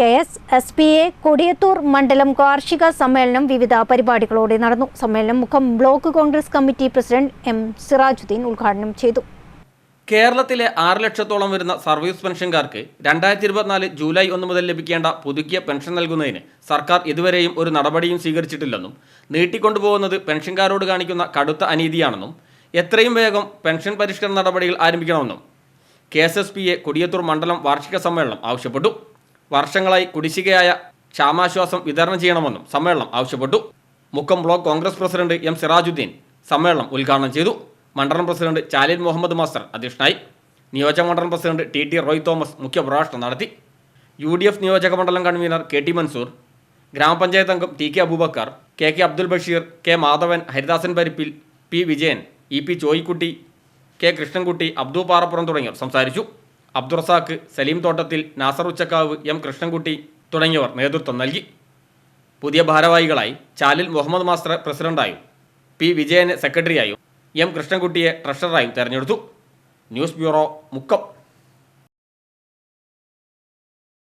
K S S P A Kodiyathur മണ്ഡലം കാർഷിക സമ്മേളനം വിവിധ പരിപാടികളോടെ നടന്നു. സമ്മേളനം മുഖം block Congress committee president M Sirajuddeen ഉദ്ഘാടനം ചെയ്തു. കേരളത്തിലെ ആറ് ലക്ഷത്തോളം വരുന്ന സർവീസ് പെൻഷൻകാർക്ക് രണ്ടായിരത്തി ഇരുപത്തിനാല് ജൂലൈ ഒന്ന് മുതൽ ലഭിക്കേണ്ട പുതുക്കിയ പെൻഷൻ നൽകുന്നതിന് സർക്കാർ ഇതുവരെയും ഒരു നടപടിയും സ്വീകരിച്ചിട്ടില്ലെന്നും നീട്ടിക്കൊണ്ടുപോകുന്നത് പെൻഷൻകാരോട് കാണിക്കുന്ന കടുത്ത അനീതിയാണെന്നും എത്രയും വേഗം പെൻഷൻ പരിഷ്കരണ നടപടികൾ ആരംഭിക്കണമെന്നും K S S P A Kodiyathur മണ്ഡലം വാർഷിക സമ്മേളനം ആവശ്യപ്പെട്ടു. വർഷങ്ങളായി കുടിശ്ശികയായ ക്ഷാമാശ്വാസം വിതരണം ചെയ്യണമെന്നും സമ്മേളനം ആവശ്യപ്പെട്ടു. Mukkam block Congress president M Sirajuddeen സമ്മേളനം ഉദ്ഘാടനം ചെയ്തു. മണ്ഡലം പ്രസിഡന്റ് ചാലിൻ മുഹമ്മദ് മാസ്റ്റർ അധ്യക്ഷനായി. നിയോജക മണ്ഡലം president T T Roy Thomas മുഖ്യപ്രഭാഷണം നടത്തി. യു ഡി എഫ് നിയോജക മണ്ഡലം കൺവീനർ കെ ടി മൻസൂർ ഗ്രാമപഞ്ചായത്ത് അംഗം T K Aboobacker K K Abdul Basheer K Madhavan Haridasan Parippil P Vijayan E P Choyikutty K Krishnankutty Abdu Parappuram തുടങ്ങിയവർ സംസാരിച്ചു. അബ്ദുറസാക്ക് സലീം തോട്ടത്തിൽ Nasar ഉച്ചക്കാവ് M Krishnankutty തുടങ്ങിയവർ നേതൃത്വം നൽകി. പുതിയ ഭാരവാഹികളായി ചാലിൽ മുഹമ്മദ് മാസ്റ്റർ പ്രസിഡന്റായും പി വിജയനെ സെക്രട്ടറിയായും എം കൃഷ്ണൻകുട്ടിയെ ട്രഷററായും തെരഞ്ഞെടുത്തു. News bureau Mukkam.